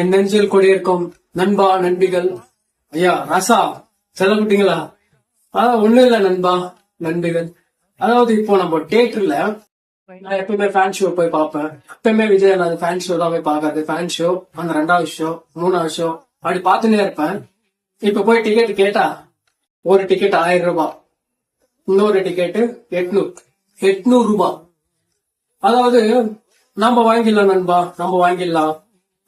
என் நெஞ்சில் கொடியிருக்கும் நண்பா நண்பிகள். ஐயா ராசா செல்லப்பட்டீங்களா அதான் ஒண்ணும் இல்ல நண்பா நண்பிகள். அதாவது இப்போ நம்ம தியேட்டர்ல நான் எப்பயுமே ஃபேன் ஷோ போய் பார்ப்பேன். எப்பயுமே விஜய் நான் ஃபேன் ஷோ தான் போய் பார்க்கறது. ஃபேன் ஷோ அந்த ரெண்டாவது ஷோ மூணாவது ஷோ அப்படி பார்த்துட்டே இருப்பேன். இப்ப போய் டிக்கெட் கேட்டா ஒரு டிக்கெட் ஆயிரம் ரூபாய். இன்னொரு டிக்கெட் எட்நூறு எட்நூறு ரூபாய். அதாவது நம்ம வாங்கிடலாம் நண்பா நம்ம வாங்கிடலாம்.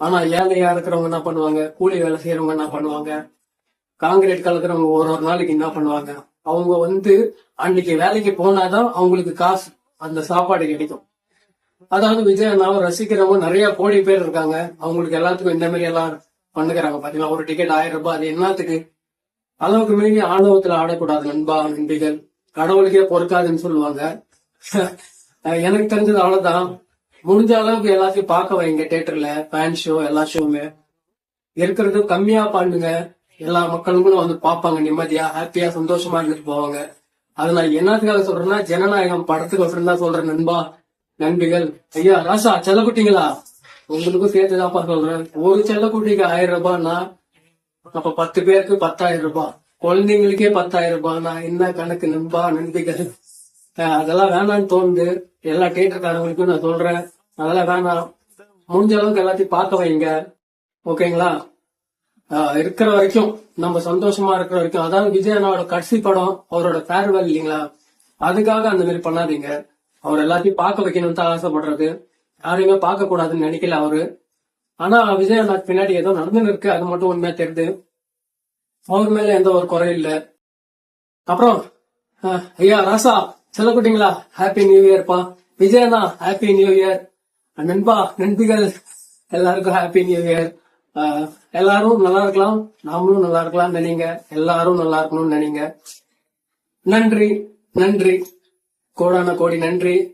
ஆனா ஏழையா இருக்கிறவங்க என்ன பண்ணுவாங்க? கூலி வேலை செய்யறவங்க என்ன பண்ணுவாங்க? காங்கிரீட் கலக்குறவங்க ஒரு ஒரு நாளைக்கு என்ன பண்ணுவாங்க? அவங்க வந்து அன்னைக்கு வேலைக்கு போனாதான் அவங்களுக்கு காசு அந்த சாப்பாடு கிடைக்கும். அதாவது விஜய் அண்ணாவை ரசிக்கிறவங்க நிறைய கோடி பேர் இருக்காங்க. அவங்களுக்கு எல்லாத்துக்கும் இந்த மாதிரி எல்லாம் பண்ணுகிறாங்க. பாத்தீங்களா? ஒரு டிக்கெட் ஆயிரம் ரூபாய் அது என்னத்துக்கு? அளவுக்கு மீறி ஆணவத்துல ஆடக்கூடாது நண்பா நண்பிகள். கடவுளுக்கே பொறுக்காதுன்னு சொல்லுவாங்க. எனக்கு தெரிஞ்சது அவ்வளவுதான். முடிஞ்ச அளவுக்கு எல்லாத்தையும் பார்க்க வைங்க தேட்டர்ல ஃபேன் ஷோ எல்லா ஷோவுமே இருக்கிறது கம்மியா பண்ணுங்க. எல்லா மக்களுங்களும் வந்து பார்ப்பாங்க நிம்மதியா ஹாப்பியா சந்தோஷமா இருந்துட்டு போவாங்க. அது நான் என்னத்துக்காக சொல்றேன்னா ஜனநாயகம் படத்துக்கு தான் சொல்றேன் நண்பா நண்பிகள். ஐயா ராசா செல்லக்குட்டிங்களா? உங்களுக்கும் சேர்த்துதான்ப்பா சொல்றேன். ஒரு செல்லக்குட்டிக்கு ஆயிரம் ரூபாய்னா அப்ப பத்து பேருக்கு பத்தாயிரம் ரூபாய். குழந்தைங்களுக்கே பத்தாயிரம் ரூபாய் நான் என்ன கணக்கு நண்பா நண்பிகள்? அதெல்லாம் வேணாம்னு தோணுது. எல்லா தேட்டருக்காரங்களுக்கும் நான் சொல்றேன். அதெல்லாம் வேணாம். முடிஞ்ச அளவுக்கு எல்லாத்தையும் பார்க்க வைங்க. ஓகேங்களா? இருக்கிற வரைக்கும் நம்ம சந்தோஷமா இருக்கிற வரைக்கும் அதாவது விஜய் அண்ணாவோட கடைசி படம் அவரோட ஃபேர்வெல் இல்லைங்களா? அதுக்காக அந்த மாதிரி பண்ணாதீங்க. அவர் எல்லாத்தையும் பார்க்க வைக்கணும்னு தான் ஆசைப்படுறது. யாரையுமே பார்க்க கூடாதுன்னு நினைக்கல அவரு. ஆனா விஜய் பின்னாடி ஏதோ நடந்துன்னு இருக்கு. அது மட்டும் உண்மையா தெரியுது. அவர் மேல எந்த ஒரு குறையும் இல்லை. அப்புறம் ஐயா ராசா செல்லக்குட்டிங்களா? ஹாப்பி நியூ இயர்ப்பா விஜயனா ஹாப்பி நியூ இயர் நண்பா நண்பிகள் எல்லாருக்கும் ஹாப்பி நியூ இயர் எல்லாரும் நல்லா இருக்கலாம். நாமளும் நல்லா இருக்கலாம் நினைங்க. எல்லாரும் நல்லா இருக்கணும்னு நினைங்க. நன்றி நன்றி. கோடான கோடி நன்றி.